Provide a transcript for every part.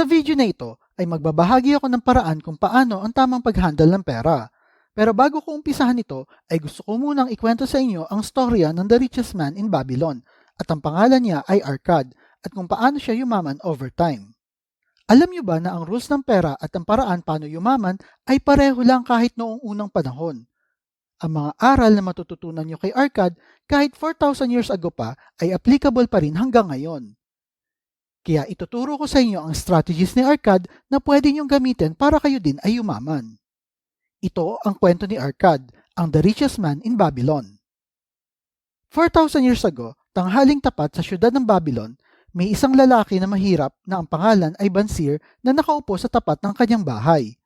Sa video na ito ay magbabahagi ako ng paraan kung paano ang tamang pag-handle ng pera. Pero bago ko umpisahan ito, ay gusto ko munang ikwento sa inyo ang storya ng The Richest Man in Babylon at ang pangalan niya ay Arcad at kung paano siya yumaman over time. Alam niyo ba na ang rules ng pera at ang paraan paano yumaman ay pareho lang kahit noong unang panahon? Ang mga aral na matututunan niyo kay Arcad kahit 4,000 years ago pa ay applicable pa rin hanggang ngayon. Kaya ituturo ko sa inyo ang strategies ni Arcad na pwede niyong gamitin para kayo din ay yumaman. Ito ang kwento ni Arcad, ang the richest man in Babylon. 4,000 years ago, tanghaling tapat sa syudad ng Babylon, may isang lalaki na mahirap na ang pangalan ay Bansir na nakaupo sa tapat ng kanyang bahay.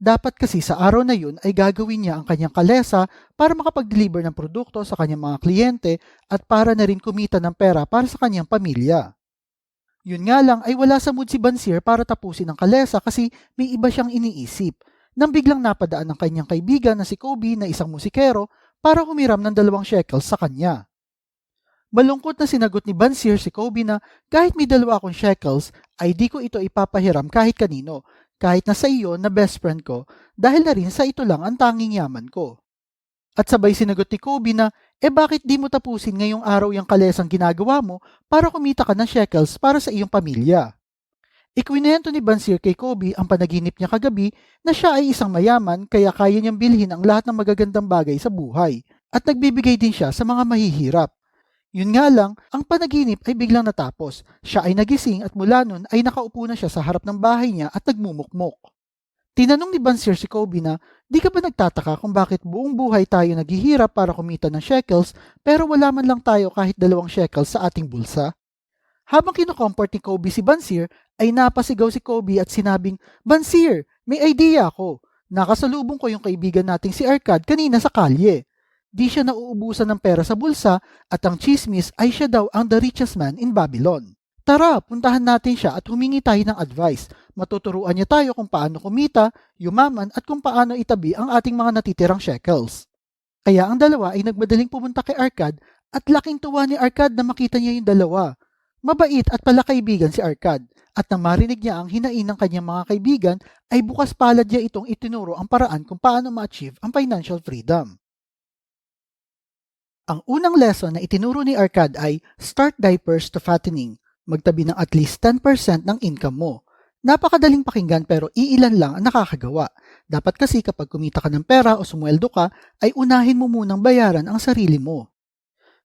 Dapat kasi sa araw na yun ay gagawin niya ang kanyang kalesa para makapag-deliver ng produkto sa kanyang mga kliyente at para na rin kumita ng pera para sa kanyang pamilya. Yun nga lang ay wala sa mood si Bansir para tapusin ang kalesa kasi may iba siyang iniisip nang biglang napadaan ng kanyang kaibigan na si Kobe na isang musikero para humiram ng dalawang shekels sa kanya. Malungkot na sinagot ni Bansir si Kobe na kahit may dalawa akong shekels ay di ko ito ipapahiram kahit kanino, kahit na sa iyo na best friend ko dahil na rin sa ito lang ang tanging yaman ko. At sabay sinagot ni Kobe na, eh bakit di mo tapusin ngayong araw yung kalesang ginagawa mo para kumita ka ng shekels para sa iyong pamilya? Ikwinento ni Bansir kay Kobe ang panaginip niya kagabi na siya ay isang mayaman kaya kaya niyang bilhin ang lahat ng magagandang bagay sa buhay at nagbibigay din siya sa mga mahihirap. Yun nga lang, ang panaginip ay biglang natapos. Siya ay nagising at mula nun ay nakaupo na siya sa harap ng bahay niya at nagmumukmok. Tinanong ni Bansir si Kobe na, di ka ba nagtataka kung bakit buong buhay tayo naghihirap para kumita ng shekels pero wala man lang tayo kahit dalawang shekels sa ating bulsa? Habang kinukomport ni Kobe si Bansir, ay napasigaw si Kobe at sinabing, Bansir, may idea ako. Nakasalubong ko yung kaibigan nating si Arcad kanina sa kalye. Di siya nauubusan ng pera sa bulsa at ang chismis ay siya daw ang the richest man in Babylon. Tara, puntahan natin siya at humingi tayo ng advice. Matuturuan niya tayo kung paano kumita, yumaman at kung paano itabi ang ating mga natitirang shekels. Kaya ang dalawa ay nagmadaling pumunta kay Arcad at laking tuwa ni Arcad na makita niya yung dalawa. Mabait at palakaibigan si Arcad at nang marinig niya ang hinain ng kanyang mga kaibigan ay bukas palad niya itong itinuro ang paraan kung paano ma-achieve ang financial freedom. Ang unang lesson na itinuro ni Arcad ay start diapers to fattening, magtabi ng at least 10% ng income mo. Napakadaling pakinggan pero iilan lang ang nakakagawa. Dapat kasi kapag kumita ka ng pera o sumweldo ka, ay unahin mo munang bayaran ang sarili mo.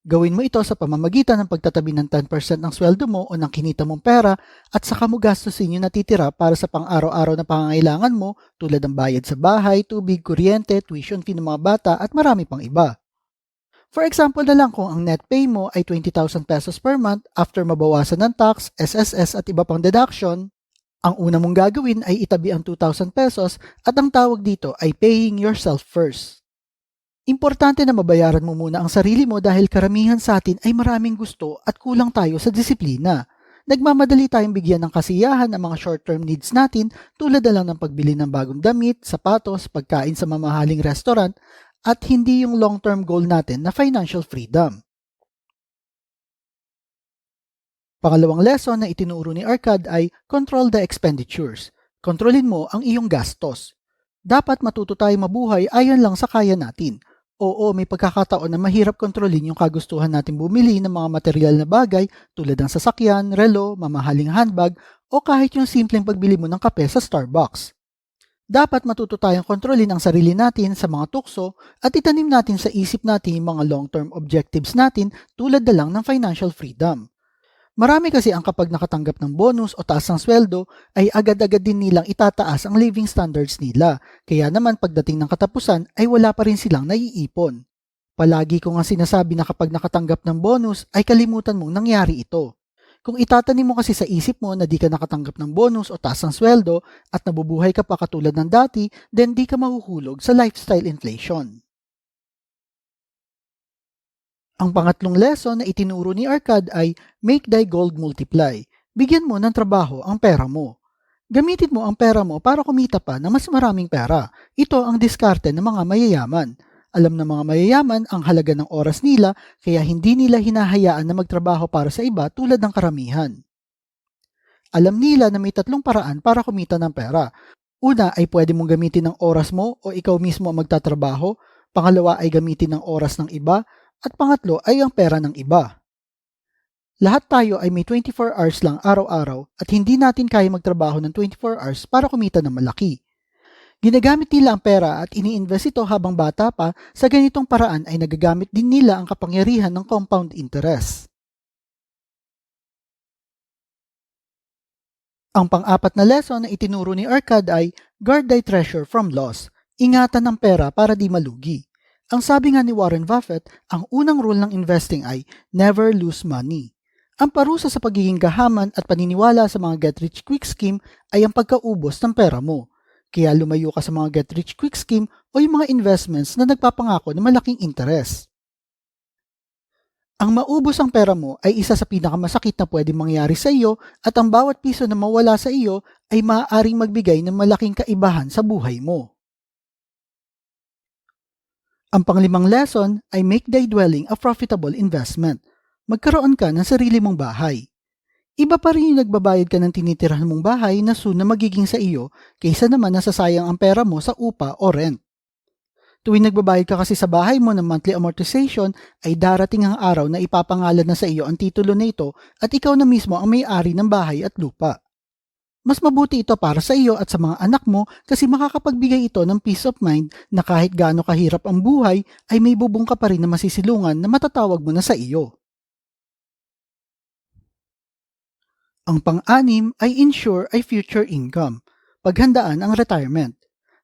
Gawin mo ito sa pamamagitan ng pagtatabi ng 10% ng sweldo mo o ng kinita mong pera at saka mo gastusin yung natitira para sa pang-araw-araw na pangangailangan mo tulad ng bayad sa bahay, tubig, kuryente, tuition fee ng mga bata at marami pang iba. For example na lang kung ang net pay mo ay 20,000 pesos per month after mabawasan ng tax, SSS at iba pang deduction, ang una mong gagawin ay itabi ang 2,000 pesos at ang tawag dito ay paying yourself first. Importante na mabayaran mo muna ang sarili mo dahil karamihan sa atin ay maraming gusto at kulang tayo sa disiplina. Nagmamadali tayong bigyan ng kasiyahan ang mga short-term needs natin tulad na lang ng pagbili ng bagong damit, sapatos, pagkain sa mamahaling restaurant at hindi yung long-term goal natin na financial freedom. Pangalawang lesson na itinuro ni Arcad ay control the expenditures. Kontrolin mo ang iyong gastos. Dapat matuto tayo mabuhay ayon lang sa kaya natin. Oo, may pagkakataon na mahirap kontrolin yung kagustuhan natin bumili ng mga material na bagay tulad ng sasakyan, relo, mamahaling handbag, o kahit yung simpleng pagbili mo ng kape sa Starbucks. Dapat matuto tayong kontrolin ang sarili natin sa mga tukso at itanim natin sa isip natin yung mga long-term objectives natin tulad na lang ng financial freedom. Marami kasi ang kapag nakatanggap ng bonus o taas ng sweldo ay agad-agad din nilang itataas ang living standards nila. Kaya naman pagdating ng katapusan ay wala pa rin silang naiipon. Palagi ko nga sinasabi na kapag nakatanggap ng bonus ay kalimutan mong nangyari ito. Kung itatanim mo kasi sa isip mo na di ka nakatanggap ng bonus o taas ng sweldo at nabubuhay ka pa katulad ng dati, then di ka mahuhulog sa lifestyle inflation. Ang pangatlong lesson na itinuro ni Arcad ay make thy gold multiply. Bigyan mo ng trabaho ang pera mo. Gamitin mo ang pera mo para kumita pa ng mas maraming pera. Ito ang diskarte ng mga mayayaman. Alam ng mga mayayaman ang halaga ng oras nila kaya hindi nila hinahayaan na magtrabaho para sa iba tulad ng karamihan. alam nila na may tatlong paraan para kumita ng pera. Una ay pwede mong gamitin ng oras mo o ikaw mismo ang magtatrabaho. Pangalawa ay gamitin ng oras ng iba. At pangatlo ay ang pera ng iba. Lahat tayo ay may 24 hours lang araw-araw at hindi natin kaya magtrabaho ng 24 hours para kumita ng malaki. Ginagamit nila ang pera at ini-invest ito habang bata pa sa ganitong paraan ay nagagamit din nila ang kapangyarihan ng compound interest. Ang pang-apat na lesson na itinuro ni Arcad ay guard thy treasure from loss. Ingatan ng pera para di malugi. Ang sabi nga ni Warren Buffett, ang unang rule ng investing ay never lose money. Ang parusa sa pagiging gahaman at paniniwala sa mga get-rich-quick scheme ay ang pagkaubos ng pera mo. Kaya lumayo ka sa mga get-rich-quick scheme o yung mga investments na nagpapangako ng malaking interest. Ang maubos ang pera mo ay isa sa pinakamasakit na pwede mangyari sa iyo at ang bawat piso na mawala sa iyo ay maaaring magbigay ng malaking kaibahan sa buhay mo. Ang panglimang lesson ay make thy dwelling a profitable investment. Magkaroon ka ng sarili mong bahay. Iba pa rin yung nagbabayad ka ng tinitirahan mong bahay na soon na magiging sa iyo kaysa naman nasasayang ang pera mo sa upa o rent. Tuwing nagbabayad ka kasi sa bahay mo ng monthly amortization ay darating ang araw na ipapangalan na sa iyo ang titulo na ito at ikaw na mismo ang may-ari ng bahay at lupa. Mas mabuti ito para sa iyo at sa mga anak mo kasi makakapagbigay ito ng peace of mind na kahit gaano kahirap ang buhay ay may bubong ka pa rin na masisilungan na matatawag mo na sa iyo. Ang pang-anim ay ensure ay future income. Paghandaan ang retirement.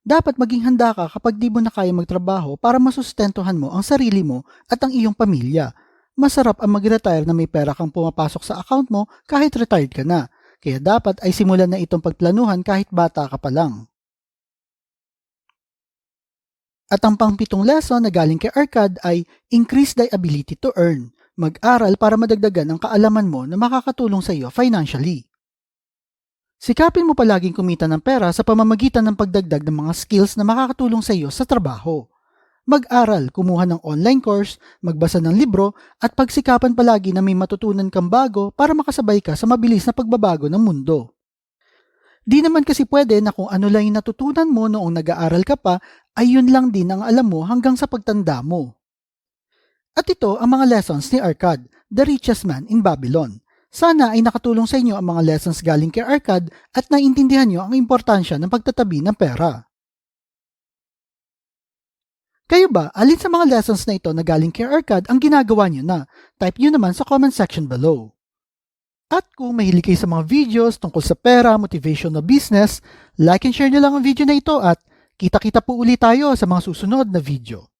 Dapat maging handa ka kapag di mo na kaya magtrabaho para masustentuhan mo ang sarili mo at ang iyong pamilya. Masarap ang mag-retire na may pera kang pumapasok sa account mo kahit retired ka na. Kaya dapat ay simulan na itong pagplanuhan kahit bata ka pa lang. At ang pangpitong lesson na galing kay Arcad ay increase thy ability to earn. Mag-aral para madagdagan ang kaalaman mo na makakatulong sa iyo financially. Sikapin mo palaging kumita ng pera sa pamamagitan ng pagdagdag ng mga skills na makakatulong sa iyo sa trabaho. Mag-aral, kumuha ng online course, magbasa ng libro, at pagsikapan palagi na may matutunan kang bago para makasabay ka sa mabilis na pagbabago ng mundo. Di naman kasi pwede na kung ano lang yung natutunan mo noong nag-aaral ka pa, ay yun lang din ang alam mo hanggang sa pagtanda mo. At ito ang mga lessons ni Arcad, the richest man in Babylon. Sana ay nakatulong sa inyo ang mga lessons galing kay Arcad at naintindihan nyo ang importansya ng pagtatabi ng pera. Kayo ba, alin sa mga lessons na ito na galing kay Arcad ang ginagawa nyo na? Type nyo naman sa comment section below. At kung mahilig kayo sa mga videos tungkol sa pera, motivation na business, like and share nyo lang ang video na ito at kita-kita po ulit tayo sa mga susunod na video.